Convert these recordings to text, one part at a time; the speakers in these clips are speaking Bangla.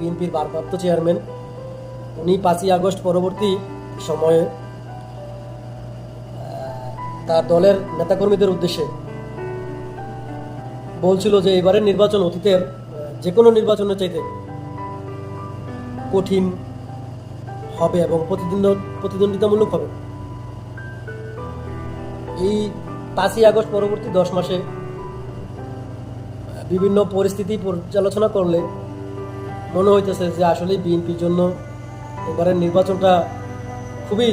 বিএনপির ভারপ্রাপ্ত চেয়ারম্যান, উনি পাঁচই আগস্ট পরবর্তী সময়ে তার দলের নেতাকর্মীদের উদ্দেশ্যে বলছিল যে এবারের নির্বাচন অতীতের যে কোনো নির্বাচনের চাইতে কঠিন হবে এবং প্রতিদ্বন্দ্বিতামূলক হবে। এই পাঁচই আগস্ট পরবর্তী দশ মাসে বিভিন্ন পরিস্থিতি পর্যালোচনা করলে মনে হইতেছে যে আসলে বিএনপির জন্য এবারের নির্বাচনটা খুবই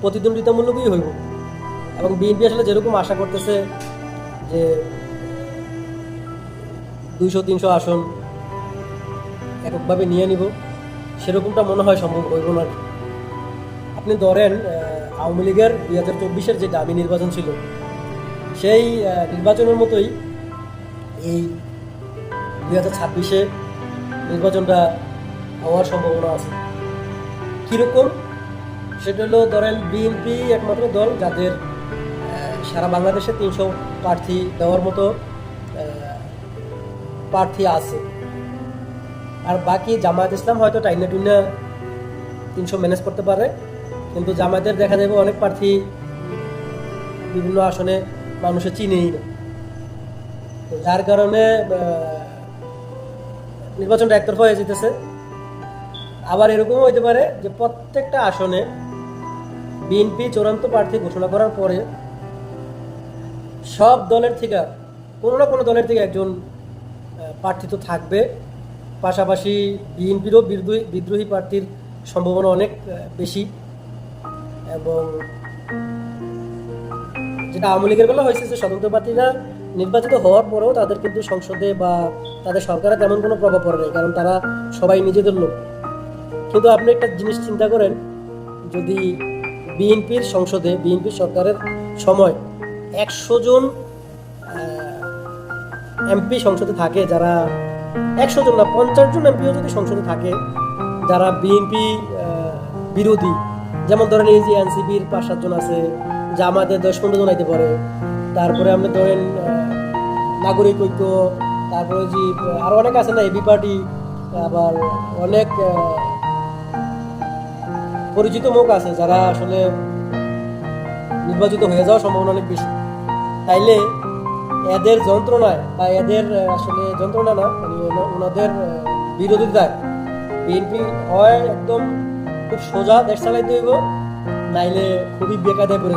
প্রতিদ্বন্দ্বিতামূলকই হইব। এবং বিএনপি আসলে যেরকম আশা করতেছে যে দুইশো, তিনশো আসন এককভাবে নিয়ে নিব, সেরকমটা মনে হয় সম্ভব হইব না। আপনি ধরেন আওয়ামী লীগের দুই হাজার চব্বিশের যে দামি নির্বাচন ছিল, সেই নির্বাচনের মতোই এই দুই হাজার ছাব্বিশে নির্বাচনটা হওয়ার সম্ভাবনা আছে। কীরকম? সেটা হলো ধরেন বিএনপি একমাত্র দল যাদের সারা বাংলাদেশে তিনশো প্রার্থী দেওয়ার মতো প্রার্থী আছে। আর বাকি জামায়াত ইসলাম হয়তো টাইনা টুইনা তিনশো ম্যানেজ করতে পারে। কিন্তু জামায়াতের দেখা যাবে অনেক প্রার্থী বিভিন্ন আসনে মানুষে চিনেই না। যার কারণে নির্বাচনটা একতরফা হয়ে যেতেছে। আবার এরকমও হইতে পারে যে প্রত্যেকটা আসনে বিএনপি চূড়ান্ত প্রার্থী ঘোষণা করার পরে সব দলের থেকে, কোনো না কোনো দলের থেকে একজন প্রার্থী তো থাকবে। পাশাপাশি বিএনপিরও বিদ্রোহী বিদ্রোহী প্রার্থীর সম্ভাবনা অনেক বেশি। এবং যেটা আওয়ামী লীগের বেলা হয়েছে যে স্বতন্ত্র প্রার্থীরা নির্বাচিত হওয়ার পরেও তাদের কিন্তু সংসদে বা তাদের সরকারে তেমন কোনো প্রভাব পড়ে নাই, কারণ তারা সবাই নিজেদের লোক। কিন্তু আপনি একটা জিনিস চিন্তা করেন, যদি বিএনপির সংসদে বিএনপির সরকারের সময় একশো জন এমপি সংসদে থাকে, যারা একশো জন না, পঞ্চাশ জন এমপিও যদি সংসদে থাকে, যারা বিএনপি বিরোধী, যেমন ধরেন এই যে এনসিপির পাঁচ সাতজন আছে জামাতের দশ পনেরো জন আইতে পারে, তারপরে আপনি ধরেন নাগরিক ঐক্য, তারপরে যে আরও অনেক আছে না, এবি পার্টি, আবার অনেক পরিচিত মুখ আছে যারা আসলে নির্বাচিত হয়ে যাওয়ার সম্ভাবনা অনেক বেশি। তাইলে এদের যন্ত্রণায় বা এদের আসলে যন্ত্রণা না মানে ওনাদের বিরোধিতায় বিএনপি হয় একদম খুব সোজা দেশ চালাইতে হইব, নাইলে খুবই বেকায়দায় পড়ে